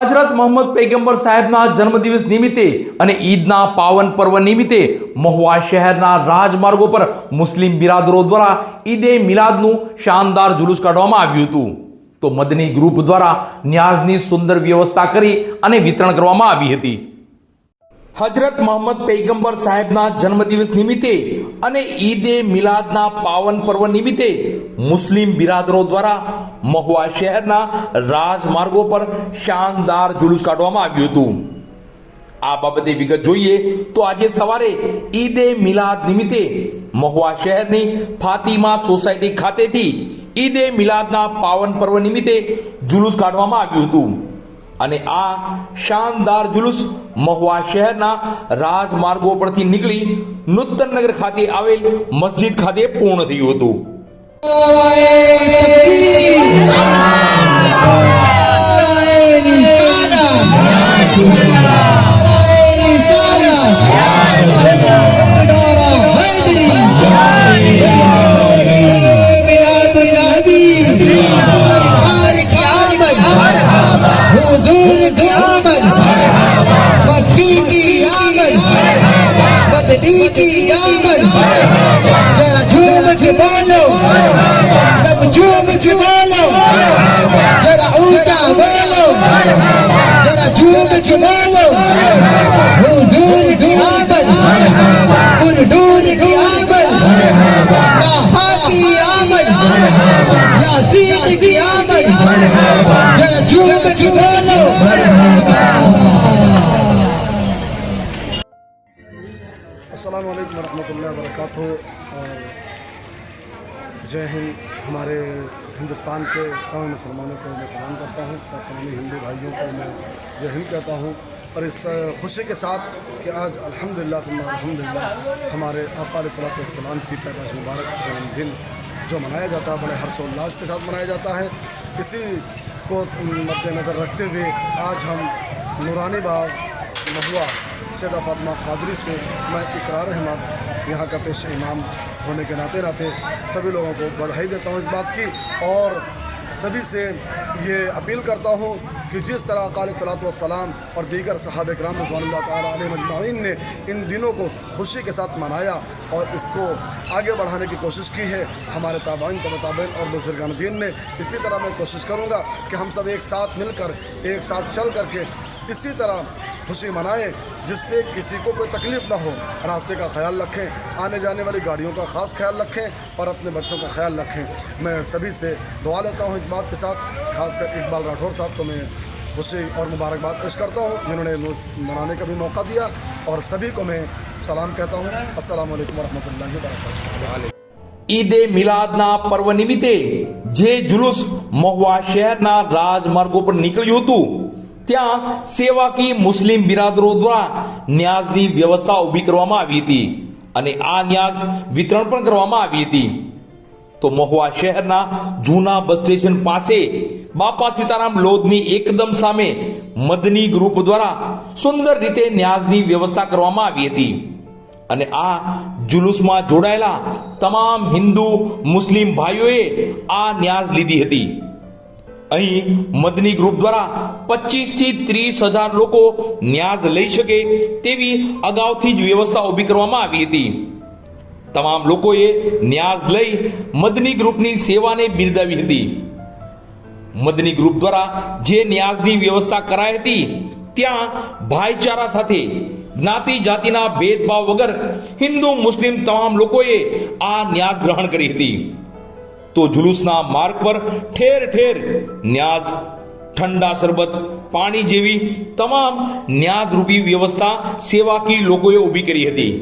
હજરત મોહમ્મદ પૈગંબર સાહેબના જન્મદિવસ નિમિત્તે અને ઈદના પાવન પર્વ નિમિત્તે મહુવા શહેરના રાજમાર્ગો પર મુસ્લિમ બિરાદરો દ્વારા ઈદે મિલાદનું શાનદાર જુલુસ કાઢવામાં આવ્યું હતું. તો મદની ગ્રુપ દ્વારા ન્યાઝની સુંદર વ્યવસ્થા કરી અને વિતરણ કરવામાં આવી હતી. હજરત મોહમ્મદ પૈગંબર સાહેબના જન્મદિવસ નિમિત્તે અને ઈદે મિલાદના પાવન પર્વ નિમિત્તે મુસ્લિમ બિરાદરો દ્વારા મહુવા શહેરના રાજમાર્ગો પર શાનદાર જુલુસ કાઢવામાં આવ્યું હતું. આ બાબતે વિગત જોઈએ તો આજે સવારે ઈદે મિલાદ નિમિત્તે મહુવા શહેરની ફાતિમા સોસાયટી ખાતેથી ઈદે મિલાદના પાવન પર્વ નિમિત્તે જુલુસ કાઢવામાં આવ્યું હતું. અને આ શાનદાર જુલુસ મહુવા શહેરના રાજમાર્ગો પરથી નીકળી નૂતનનગર ખાતે આવેલ મસ્જિદ ખાતે પૂર્ણ થયું હતું. की आमद मक्की की نجوم جمالهم ترى عود أعمالهم ترى جمالهم حضورك آمن وردونك آمن طاحاتي آمن يعطيك آمن ترى جوم جمالهم السلام عليكم ورحمة الله وبركاته. اور ہمارے ہندوستان کے تمام مسلمانوں کو میں سلام کرتا ہوں اور تمام ہندو بھائیوں کو میں جو ہند کہتا ہوں اور اس خوشی کے ساتھ کہ آج الحمد للہ الحمد للہ ہمارے آقا علیہ صلاح السلام کی پیدائش مبارک جنم دن جو منایا جاتا ہے، بڑے ہرش و الاس کے ساتھ منایا جاتا ہے۔ کسی کو مد نظر رکھتے ہوئے آج ہم نورانی باغ مہوا سیدہ فاطمہ قادری سے میں اقرار رحمان یہاں کا پیش امام ہونے کے ناطے ناطے سبھی لوگوں کو بدھائی دیتا ہوں اس بات کی اور سبھی سے یہ اپیل کرتا ہوں کہ جس طرح اقال صلاحت والسلام اور دیگر صحابہ اکرام رضوان اللہ تعالیٰ علیہ مجمعین نے ان دنوں کو خوشی کے ساتھ منایا اور اس کو آگے بڑھانے کی کوشش کی ہے، ہمارے تابعین تبتابین اور بزرگان دین نے اسی طرح میں کوشش کروں گا کہ ہم سب ایک ساتھ مل کر، ایک ساتھ چل کر کے اسی طرح خوشی منائیں جس سے کسی کو کوئی تکلیف نہ ہو۔ راستے کا خیال رکھیں، آنے جانے والی گاڑیوں کا خاص خیال رکھیں اور اپنے بچوں کا خیال رکھیں۔ میں سبھی سے دعا لیتا ہوں اس بات کے ساتھ، خاص کر اقبال راٹھور صاحب کو میں خوشی اور مبارکباد پیش کرتا ہوں۔ جنہوں نے منانے کا بھی موقع دیا اور سبھی کو میں سلام کہتا ہوں۔ السلام علیکم ورحمۃ اللہ وبرکاتہ۔ ઈદે મિલાદના પર્વ નિમિત્તે જે જુલુસ મહુવા શહેરના રાજમાર્ગો પર નીકળ્યું تو ત્યાં સેવાકી મુસ્લિમ બિરાદરો દ્વારા ન્યાઝની વ્યવસ્થા ઊભી કરવામાં આવી હતી અને આ ન્યાસ વિતરણ પણ કરવામાં આવી હતી. તો મહુવા શહેરના જૂના બસ સ્ટેશન પાસે બાપા સીતારામ લોધની એકદમ સામે મદની ગ્રુપ દ્વારા સુંદર રીતે ન્યાઝની વ્યવસ્થા કરવામાં આવી હતી. અને આ જુલુસમાં જોડાયેલા તમામ હિન્દુ મુસ્લિમ ભાઈઓએ આ ન્યાઝ લીધી હતી. અહીં મદની ગ્રુપ દ્વારા પચીસથી ત્રીસ હજાર લોકો ન્યાઝ લઈ શકે તેવી અગાઉથી જ વ્યવસ્થા ઊભી કરવામાં આવી હતી. તમામ લોકોએ ન્યાઝ લઈ મદની ગ્રુપની સેવાને બિરદાવી હતી. મદની ગ્રુપ દ્વારા જે ન્યાઝની વ્યવસ્થા કરાઈ હતી, ત્યાં ભાઈચારા સાથે, જ્ઞાતિ જાતિના ભેદભાવ વગર હિન્દુ, મુસ્લિમ તમામ લોકોએ આ ન્યાસ ગ્રહણ કરી હતી. તો જુલુસના માર્ગ પર ઠેર ઠેર ન્યાઝ ઠંડા શરબત, પાણી જેવી તમામ ન્યાઝ રૂપી વ્યવસ્થા સેવાકી લોકોએ ઊભી કરી હતી.